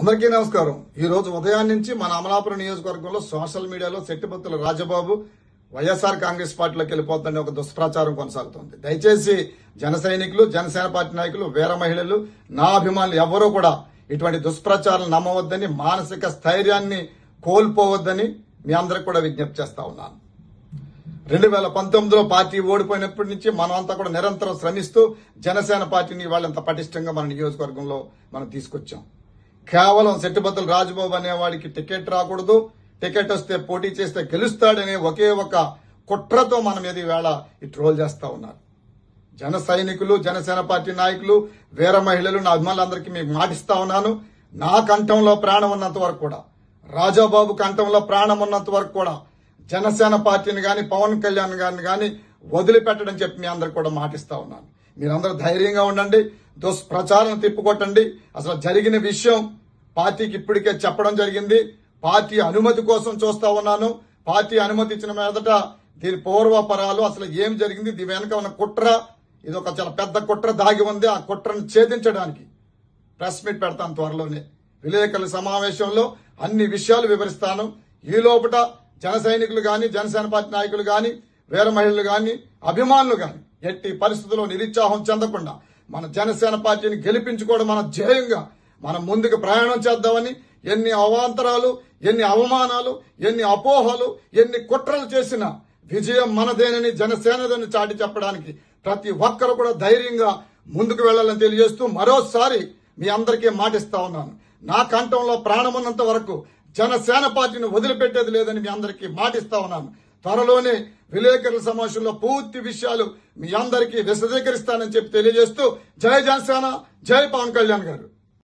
అందరికీ నమస్కారం. ఈ రోజు ఉదయం నుంచి మన అమలాపురం నియోజకవర్గంలో సోషల్ మీడియాలో శెట్టిపత్తుల రాజబాబు వైఎస్ఆర్ కాంగ్రెస్ పార్టీలోకి వెళ్ళిపోతుందని ఒక దుష్ప్రచారం కొనసాగుతోంది. దయచేసి జన సైనికులు జనసేన పార్టీ నాయకులు వీర మహిళలు నా అభిమానులు ఎవరూ కూడా ఇటువంటి దుష్ప్రచారం నమ్మవద్దని మానసిక స్థైర్యాన్ని కోల్పోవద్దని మీ అందరికి కూడా విజ్ఞప్తి చేస్తా ఉన్నాను. రెండు వేల పంతొమ్మిదిలో పార్టీ ఓడిపోయినప్పటి నుంచి మనం అంతా కూడా నిరంతరం శ్రమిస్తూ జనసేన పార్టీని వాళ్ళంత పటిష్టంగా మన నియోజకవర్గంలో మనం తీసుకొచ్చాం. కేవలం సెట్టుబద్దలు రాజబాబు అనేవాడికి టికెట్ రాకూడదు. టికెట్ వస్తే పోటీ చేస్తే గెలుస్తాడనే ఒకే ఒక కుట్రతో మన మీద ఈవేళ ఈ ట్రోల్ చేస్తా ఉన్నారు. జన సైనికులు జనసేన పార్టీ నాయకులు వీర మహిళలు నా అభిమానులందరికీ మీకు మాటిస్తా ఉన్నాను. నా కంఠంలో ప్రాణం ఉన్నంత వరకు కూడా రాజాబాబు కంఠంలో ప్రాణం ఉన్నంత వరకు కూడా జనసేన పార్టీని కానీ పవన్ కళ్యాణ్ గారిని కానీ వదిలిపెట్టడం చెప్పి మీ అందరు కూడా మాటిస్తా ఉన్నాను. మీరందరూ ధైర్యంగా ఉండండి దుష్ప్రచారం తిప్పుకొట్టండి. అసలు జరిగిన విషయం పార్టీకి ఇప్పటికే చెప్పడం జరిగింది. పార్టీ అనుమతి కోసం చూస్తా ఉన్నాను. పార్టీ అనుమతి ఇచ్చిన మీదట దీని పూర్వపరాలు అసలు ఏం జరిగింది? దీని వెనక ఉన్న కుట్ర ఇది ఒక చాలా పెద్ద కుట్ర దాగి ఉంది. ఆ కుట్రను ఛేదించడానికి ప్రెస్ మీట్ పెడతాను త్వరలోనే. విలేకరుల సమావేశంలో అన్ని విషయాలు వివరిస్తాను. ఈ లోపల జన సైనికులు కానీ జనసేన పార్టీ నాయకులు కానీ వీర మహిళలు కానీ అభిమానులు కానీ ఎట్టి పరిస్థితుల్లో నిరుత్సాహం చెందకుండా మన జనసేన పార్టీని గెలిపించుకోవడం మన ధ్యేయంగా మనం ముందుకు ప్రయాణం చేద్దామని ఎన్ని అవాంతరాలు ఎన్ని అవమానాలు ఎన్ని అపోహలు ఎన్ని కుట్రలు చేసినా విజయం మనదేనని జనసేనదని చాటి చెప్పడానికి ప్రతి ఒక్కరు కూడా ధైర్యంగా ముందుకు వెళ్ళాలని తెలియజేస్తూ మరోసారి మీ అందరికీ మాటిస్తా ఉన్నాను. నా కంఠంలో ప్రాణమున్నంత వరకు జనసేన పార్టీని వదిలిపెట్టేది లేదని మీ అందరికీ మాటిస్తా ఉన్నాను. త్వరలోనే విలేకరుల సమావేశంలో పూర్తి విషయాలు మీ అందరికీ విశదీకరిస్తానని చెప్పి తెలియజేస్తూ జై జనసేన జై పవన్ కళ్యాణ్ గారు.